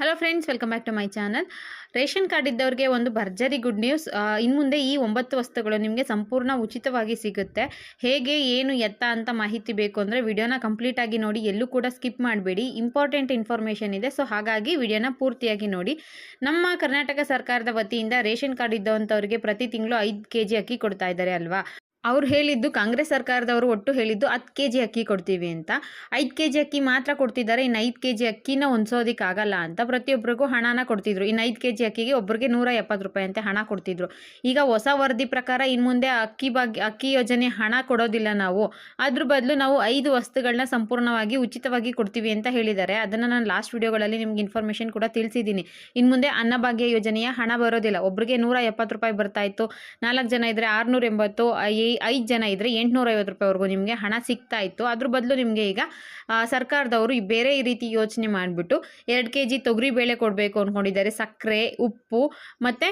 Hello friends welcome back to my channel ration card ಇದ್ದವ್ರಿಗೆ ಒಂದು ಭರ್ಜರಿ ಗುಡ್ ನ್ಯೂಸ್ ಇನ್ನು ಮುಂದೆ ಈ ಒಂಬತ್ತು ವಸ್ತುಗಳು ನಿಮಗೆ ಸಂಪೂರ್ಣ ಉಚಿತವಾಗಿ ಸಿಗುತ್ತೆ. ಹೇಗೆ, ಏನು, ಎತ್ತ ಅಂತ ಮಾಹಿತಿ ಬೇಕು ಅಂದರೆ ವಿಡಿಯೋನ ಕಂಪ್ಲೀಟಾಗಿ ನೋಡಿ, ಎಲ್ಲೂ ಕೂಡ ಸ್ಕಿಪ್ ಮಾಡಬೇಡಿ. ಇಂಪಾರ್ಟೆಂಟ್ ಇನ್ಫಾರ್ಮೇಷನ್ ಇದೆ ಸೊ ಹಾಗಾಗಿ ವಿಡಿಯೋನ ಪೂರ್ತಿಯಾಗಿ ನೋಡಿ. ನಮ್ಮ ಕರ್ನಾಟಕ ಸರ್ಕಾರದ ವತಿಯಿಂದ ರೇಷನ್ ಕಾರ್ಡ್ ಇದ್ದವಂಥವ್ರಿಗೆ ಪ್ರತಿ ತಿಂಗಳು ಐದು ಕೆ ಜಿ ಅಕ್ಕಿ ಕೊಡ್ತಾ ಇದ್ದಾರೆ ಅಲ್ವಾ? ಅವ್ರು ಹೇಳಿದ್ದು ಕಾಂಗ್ರೆಸ್ ಸರ್ಕಾರದವರು ಒಟ್ಟು ಹೇಳಿದ್ದು ಹತ್ತು ಕೆ ಜಿ ಅಕ್ಕಿ ಕೊಡ್ತೀವಿ ಅಂತ. ಐದು ಕೆ ಜಿ ಅಕ್ಕಿ ಮಾತ್ರ ಕೊಡ್ತಿದ್ದಾರೆ, ಇನ್ನು ಐದು ಕೆ ಜಿ ಅಕ್ಕಿನ ಹೊಂದ್ಸೋದಕ್ಕಾಗಲ್ಲ ಅಂತ ಪ್ರತಿಯೊಬ್ಬರಿಗೂ ಹಣನ ಕೊಡ್ತಿದ್ರು. ಇನ್ನು ಐದು ಕೆ ಜಿ ಅಕ್ಕಿಗೆ ಒಬ್ಬರಿಗೆ ನೂರ ಎಪ್ಪತ್ತು ರೂಪಾಯಿ ಅಂತ ಹಣ ಕೊಡ್ತಿದ್ರು. ಈಗ ಹೊಸ ವರದಿ ಪ್ರಕಾರ ಇನ್ನು ಮುಂದೆ ಅಕ್ಕಿ ಬಗ್ಗೆ ಅಕ್ಕಿ ಯೋಜನೆ ಹಣ ಕೊಡೋದಿಲ್ಲ ನಾವು. ಅದ್ರ ಬದಲು ನಾವು ಐದು ವಸ್ತುಗಳನ್ನ ಸಂಪೂರ್ಣವಾಗಿ ಉಚಿತವಾಗಿ ಕೊಡ್ತೀವಿ ಅಂತ ಹೇಳಿದ್ದಾರೆ. ಅದನ್ನು ನಾನು ಲಾಸ್ಟ್ ವಿಡಿಯೋಗಳಲ್ಲಿ ನಿಮ್ಗೆ ಇನ್ಫಾರ್ಮೇಷನ್ ಕೂಡ ತಿಳಿಸಿದ್ದೀನಿ. ಇನ್ನು ಮುಂದೆ ಅನ್ನಭಾಗ್ಯ ಯೋಜನೆಯ ಹಣ ಬರೋದಿಲ್ಲ. ಒಬ್ಬರಿಗೆ ನೂರ ಎಪ್ಪತ್ತು ರೂಪಾಯಿ ಬರ್ತಾ ಇತ್ತು. ನಾಲ್ಕು ಜನ ಇದ್ದರೆ ಆರುನೂರ ಎಂಬತ್ತು ಐದು ಜನ ಇದ್ದರೆ ಎಂಟುನೂರ ಐವತ್ತು ರೂಪಾಯಿವರೆಗೂ ನಿಮಗೆ ಹಣ ಸಿಗ್ತಾ ಇತ್ತು. ಅದ್ರ ಬದಲು ನಿಮಗೆ ಈಗ ಸರ್ಕಾರದವರು ಬೇರೆ ಈ ರೀತಿ ಯೋಚನೆ ಮಾಡಿಬಿಟ್ಟು ಎರಡು ಕೆ ಜಿ ತೊಗರಿಬೇಳೆ ಕೊಡಬೇಕು ಅಂದ್ಕೊಂಡಿದ್ದಾರೆ ಸಕ್ಕರೆ, ಉಪ್ಪು ಮತ್ತು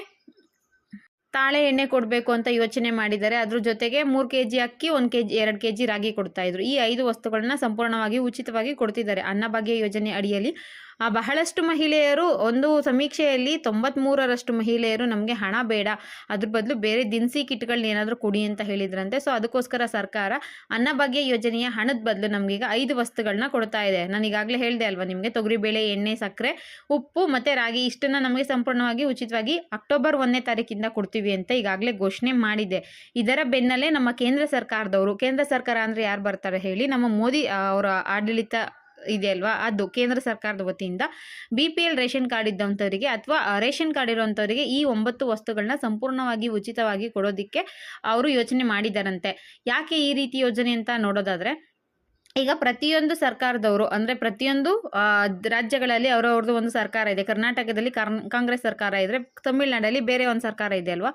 ತಾಳೆ ಎಣ್ಣೆ ಕೊಡಬೇಕು ಅಂತ ಯೋಚನೆ ಮಾಡಿದ್ದಾರೆ. ಅದ್ರ ಜೊತೆಗೆ ಮೂರು ಕೆ ಜಿ ಅಕ್ಕಿ, ಒಂದು ಕೆ ಜಿ ಎರಡು ಕೆ ಜಿ ರಾಗಿ ಕೊಡ್ತಾ ಇದ್ರು. ಈ ಐದು ವಸ್ತುಗಳನ್ನ ಸಂಪೂರ್ಣವಾಗಿ ಉಚಿತವಾಗಿ ಕೊಡ್ತಿದ್ದಾರೆ. ಅನ್ನಭಾಗ್ಯ ಯೋಜನೆ ಅಡಿಯಲ್ಲಿ ಆ, ಬಹಳಷ್ಟು ಮಹಿಳೆಯರು ಒಂದು ಸಮೀಕ್ಷೆಯಲ್ಲಿ ತೊಂಬತ್ಮೂರರಷ್ಟು ಮಹಿಳೆಯರು ನಮಗೆ ಹಣ ಬೇಡ. ಅದ್ರ ಬದಲು ಬೇರೆ ದಿನಸಿ ಕಿಟ್ಗಳನ್ನ ಏನಾದರೂ ಕೊಡಿ ಅಂತ ಹೇಳಿದ್ರಂತೆ. ಸೊ ಅದಕ್ಕೋಸ್ಕರ ಸರ್ಕಾರ ಅನ್ನಭಾಗ್ಯ ಯೋಜನೆಯ ಹಣದ ಬದಲು ನಮಗೀಗ ಐದು ವಸ್ತುಗಳನ್ನ ಕೊಡ್ತಾ ಇದೆ. ನಾನು ಈಗಾಗಲೇ ಹೇಳಿದೆ ಅಲ್ವಾ ನಿಮಗೆ ತೊಗರಿಬೇಳೆ ಎಣ್ಣೆ ಸಕ್ಕರೆ ಉಪ್ಪು ಮತ್ತು ರಾಗಿ ಇಷ್ಟನ್ನು ನಮಗೆ ಸಂಪೂರ್ಣವಾಗಿ ಉಚಿತವಾಗಿ ಅಕ್ಟೋಬರ್ ಒಂದನೇ ತಾರೀಕಿಂದ ಕೊಡ್ತೀವಿ ಅಂತ ಈಗಾಗಲೇ ಘೋಷಣೆ ಮಾಡಿದೆ. ಇದರ ಬೆನ್ನಲ್ಲೇ ನಮ್ಮ ಕೇಂದ್ರ ಸರ್ಕಾರದವರು ಕೇಂದ್ರ ಸರ್ಕಾರ ಅಂದರೆ ಯಾರು ಬರ್ತಾರೆ ಹೇಳಿ ನಮ್ಮ ಮೋದಿ ಅವರ ಆಡಳಿತ ಇದೆ ಅಲ್ವಾ? ಅದು ಕೇಂದ್ರ ಸರ್ಕಾರದ ವತಿಯಿಂದ B P L ration card ಇದ್ದಂಥವರಿಗೆ ಅಥವಾ ರೇಷನ್ ಕಾರ್ಡ್ ಇರೋವಂಥವರಿಗೆ ಈ ಒಂಬತ್ತು ವಸ್ತುಗಳನ್ನ ಸಂಪೂರ್ಣವಾಗಿ ಉಚಿತವಾಗಿ ಕೊಡೋದಕ್ಕೆ ಅವರು ಯೋಚನೆ ಮಾಡಿದಾರಂತೆ. ಯಾಕೆ ಈ ರೀತಿ ಯೋಜನೆ ಅಂತ ನೋಡೋದಾದರೆ, ಈಗ ಪ್ರತಿಯೊಂದು ಸರ್ಕಾರದವರು, ಅಂದರೆ ಪ್ರತಿಯೊಂದು ರಾಜ್ಯಗಳಲ್ಲಿ ಅವರವ್ರದ್ದು ಒಂದು ಸರ್ಕಾರ ಇದೆ. ಕರ್ನಾಟಕದಲ್ಲಿ ಕರ್ನ್, ಕಾಂಗ್ರೆಸ್ ಸರ್ಕಾರ ಇದ್ದರೆ ತಮಿಳ್ನಾಡಲ್ಲಿ ಬೇರೆ ಒಂದು ಸರ್ಕಾರ ಇದೆ ಅಲ್ವಾ?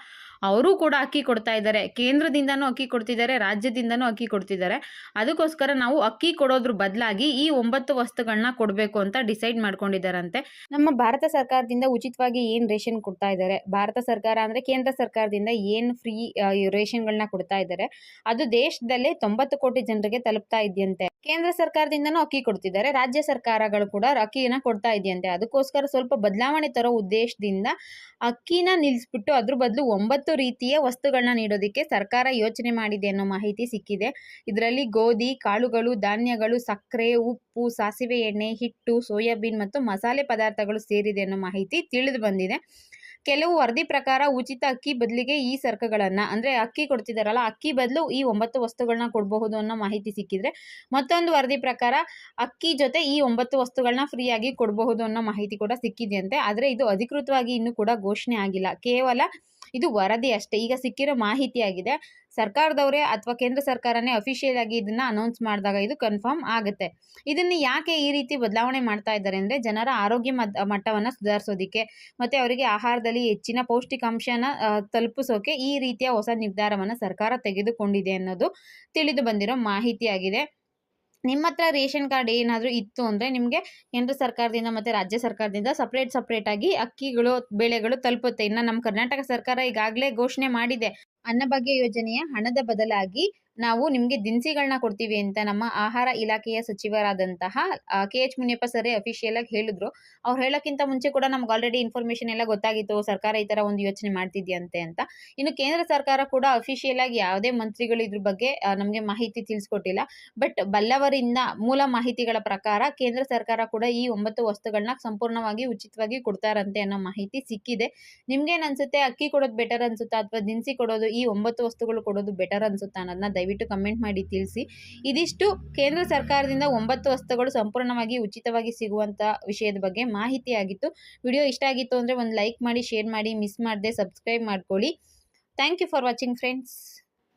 ಅವರು ಕೂಡ ಅಕ್ಕಿ ಕೊಡ್ತಾ ಇದ್ದಾರೆ. ಕೇಂದ್ರದಿಂದನೂ ಅಕ್ಕಿ ಕೊಡ್ತಿದ್ದಾರೆ, ರಾಜ್ಯದಿಂದನೂ ಅಕ್ಕಿ ಕೊಡ್ತಿದ್ದಾರೆ. ಅದಕ್ಕೋಸ್ಕರ ನಾವು ಅಕ್ಕಿ ಕೊಡೋದ್ರ ಬದಲಾಗಿ ಈ ಒಂಬತ್ತು ವಸ್ತುಗಳನ್ನ ಕೊಡಬೇಕು ಅಂತ ಡಿಸೈಡ್ ಮಾಡ್ಕೊಂಡಿದ್ದಾರಂತೆ. ನಮ್ಮ ಭಾರತ ಸರ್ಕಾರದಿಂದ ಉಚಿತವಾಗಿ ಏನು ರೇಷನ್ ಕೊಡ್ತಾ ಇದ್ದಾರೆ? ಭಾರತ ಸರ್ಕಾರ ಅಂದರೆ ಕೇಂದ್ರ ಸರ್ಕಾರದಿಂದ ಏನು ಫ್ರೀ ರೇಷನ್ಗಳನ್ನ ಕೊಡ್ತಾ ಇದ್ದಾರೆ? ಅದು ದೇಶದಲ್ಲೇ ತೊಂಬತ್ತು ಕೋಟಿ ಜನರಿಗೆ ತಲುಪ್ತಾ ಇದೆಯಂತೆ. ಕೇಂದ್ರ ಸರ್ಕಾರದಿಂದನೂ ಅಕ್ಕಿ ಕೊಡ್ತಿದ್ದಾರೆ, ರಾಜ್ಯ ಸರ್ಕಾರಗಳು ಕೂಡ ಅಕ್ಕಿನ ಕೊಡ್ತಾ ಇದೆಯಂತೆ. ಅದಕ್ಕೋಸ್ಕರ ಸ್ವಲ್ಪ ಬದಲಾವಣೆ ತರೋ ಉದ್ದೇಶದಿಂದ ಅಕ್ಕಿನ ನಿಲ್ಲಿಸ್ಬಿಟ್ಟು ಅದ್ರ ಬದಲು ಒಂಬತ್ತು ರೀತಿಯ ವಸ್ತುಗಳನ್ನ ನೀಡೋದಕ್ಕೆ ಸರ್ಕಾರ ಯೋಚನೆ ಮಾಡಿದೆ ಅನ್ನೋ ಮಾಹಿತಿ ಸಿಕ್ಕಿದೆ. ಇದರಲ್ಲಿ ಗೋಧಿ, ಕಾಳುಗಳು, ಧಾನ್ಯಗಳು, ಸಕ್ಕರೆ, ಉಪ್ಪು, ಸಾಸಿವೆ ಎಣ್ಣೆ, ಹಿಟ್ಟು, ಸೋಯಾಬೀನ್ ಮತ್ತು ಮಸಾಲೆ ಪದಾರ್ಥಗಳು ಸೇರಿದೆ ಅನ್ನೋ ಮಾಹಿತಿ ತಿಳಿದು ಬಂದಿದೆ. ಕೆಲವು ವರದಿ ಪ್ರಕಾರ ಉಚಿತ ಅಕ್ಕಿ ಬದಲಿಗೆ ಈ ಸರಕುಗಳನ್ನು, ಅಂದರೆ ಅಕ್ಕಿ ಕೊಡ್ತಿದ್ದಾರಲ್ಲ ಅಕ್ಕಿ ಬದಲು ಈ ಒಂಬತ್ತು ವಸ್ತುಗಳನ್ನ ಕೊಡಬಹುದು ಅನ್ನೋ ಮಾಹಿತಿ ಸಿಕ್ಕಿದ್ರೆ ಮತ್ತೊಂದು ವರದಿ ಪ್ರಕಾರ ಅಕ್ಕಿ ಜೊತೆ ಈ ಒಂಬತ್ತು ವಸ್ತುಗಳನ್ನ ಫ್ರೀಯಾಗಿ ಕೊಡಬಹುದು ಅನ್ನೋ ಮಾಹಿತಿ ಕೂಡ ಸಿಕ್ಕಿದೆಯಂತೆ. ಆದರೆ ಇದು ಅಧಿಕೃತವಾಗಿ ಇನ್ನೂ ಕೂಡ ಘೋಷಣೆ ಆಗಿಲ್ಲ. ಕೇವಲ ಇದು ವರದಿ ಅಷ್ಟೇ. ಈಗ ಸಿಕ್ಕಿರೋ ಮಾಹಿತಿ ಆಗಿದೆ. ಸರ್ಕಾರದವರೇ ಅಥವಾ ಕೇಂದ್ರ ಸರ್ಕಾರನೇ ಅಫಿಷಿಯಲ್ ಆಗಿ ಇದನ್ನ ಅನೌನ್ಸ್ ಮಾಡಿದಾಗ ಇದು ಕನ್ಫರ್ಮ್ ಆಗುತ್ತೆ. ಇದನ್ನು ಯಾಕೆ ಈ ರೀತಿ ಬದಲಾವಣೆ ಮಾಡ್ತಾ ಇದ್ದಾರೆ ಅಂದರೆ ಜನರ ಆರೋಗ್ಯ ಮಟ್ಟವನ್ನ ಸುಧಾರಿಸೋದಕ್ಕೆ ಮತ್ತು ಅವರಿಗೆ ಆಹಾರದಲ್ಲಿ ಹೆಚ್ಚಿನ ಪೌಷ್ಟಿಕಾಂಶನ ತಲುಪಿಸೋಕೆ ಈ ರೀತಿಯ ಹೊಸ ನಿರ್ಧಾರವನ್ನು ಸರ್ಕಾರ ತೆಗೆದುಕೊಂಡಿದೆ ಅನ್ನೋದು ತಿಳಿದು ಬಂದಿರೋ ಮಾಹಿತಿಯಾಗಿದೆ ನಿಮ್ಮ ಹತ್ರ ರೇಷನ್ ಕಾರ್ಡ್ ಏನಾದರೂ ಇತ್ತು ಅಂದರೆ ನಿಮಗೆ ಕೇಂದ್ರ ಸರ್ಕಾರದಿಂದ ಮತ್ತು ರಾಜ್ಯ ಸರ್ಕಾರದಿಂದ ಸಪ್ರೇಟ್ ಸಪ್ರೇಟಾಗಿ ಅಕ್ಕಿಗಳು, ಬೆಳೆಗಳು ತಲುಪುತ್ತೆ. ಇನ್ನು ನಮ್ಮ ಕರ್ನಾಟಕ ಸರ್ಕಾರ ಈಗಾಗಲೇ ಘೋಷಣೆ ಮಾಡಿದೆ. ಅನ್ನಭಾಗ್ಯ ಯೋಜನೆಯ ಹಣದ ಬದಲಾಗಿ ನಾವು ನಿಮಗೆ ದಿನಸಿಗಳನ್ನ ಕೊಡ್ತೀವಿ ಅಂತ ನಮ್ಮ ಆಹಾರ ಇಲಾಖೆಯ ಸಚಿವರಾದಂತಹ ಕೆ. ಎಚ್. ಮುನಿಯಪ್ಪ ಸರೇ ಅಫಿಷಿಯಲ್ ಆಗಿ ಹೇಳಿದ್ರು. ಅವ್ರು ಹೇಳೋಕ್ಕಿಂತ ಮುಂಚೆ ಕೂಡ ನಮ್ಗೆ ಆಲ್ರೆಡಿ ಇನ್ಫಾರ್ಮೇಷನ್ ಎಲ್ಲ ಗೊತ್ತಾಗಿತ್ತು, ಸರ್ಕಾರ ಈ ಥರ ಒಂದು ಯೋಚನೆ ಮಾಡ್ತಿದ್ಯಂತೆ ಅಂತ. ಇನ್ನು ಕೇಂದ್ರ ಸರ್ಕಾರ ಕೂಡ ಅಫಿಷಿಯಲ್ ಆಗಿ ಯಾವುದೇ ಮಂತ್ರಿಗಳು ಇದ್ರ ಬಗ್ಗೆ ನಮಗೆ ಮಾಹಿತಿ ತಿಳಿಸ್ಕೊಟ್ಟಿಲ್ಲ. ಬಟ್ ಬಲ್ಲವರಿಂದ ಮೂಲ ಮಾಹಿತಿಗಳ ಪ್ರಕಾರ ಕೇಂದ್ರ ಸರ್ಕಾರ ಕೂಡ ಈ ಒಂಬತ್ತು ವಸ್ತುಗಳನ್ನ ಸಂಪೂರ್ಣವಾಗಿ ಉಚಿತವಾಗಿ ಕೊಡ್ತಾರಂತೆ ಅನ್ನೋ ಮಾಹಿತಿ ಸಿಕ್ಕಿದೆ. ನಿಮ್ಗೇನು ಅನ್ಸುತ್ತೆ? ಅಕ್ಕಿ ಕೊಡೋದು ಬೆಟರ್ ಅನ್ಸುತ್ತಾ? ಅಥವಾ ದಿನಸಿ ಕೊಡೋದು ಈ ಒಂಬತ್ತು ವಸ್ತುಗಳು ಕೊಡೋದು ಬೆಟರ್ ಅನ್ಸುತ್ತಾ ಅನ್ನೋದನ್ನ ದಯವಿಟ್ಟು ಕಮೆಂಟ್ ಮಾಡಿ ತಿಳಿಸಿ. ಇದಿಷ್ಟು ಕೇಂದ್ರ ಸರ್ಕಾರದಿಂದ ಒಂಬತ್ತು ವಸ್ತುಗಳು ಸಂಪೂರ್ಣವಾಗಿ ಉಚಿತವಾಗಿ ಸಿಗುವಂಥ ವಿಷಯದ ಬಗ್ಗೆ ಮಾಹಿತಿ ಆಗಿತ್ತು. ವಿಡಿಯೋ ಇಷ್ಟ ಆಗಿತ್ತು ಅಂದರೆ ಒಂದು ಲೈಕ್ ಮಾಡಿ, ಶೇರ್ ಮಾಡಿ, ಮಿಸ್ ಮಾಡದೆ ಸಬ್ಸ್ಕ್ರೈಬ್ ಮಾಡ್ಕೊಳ್ಳಿ. Thank you for watching friends.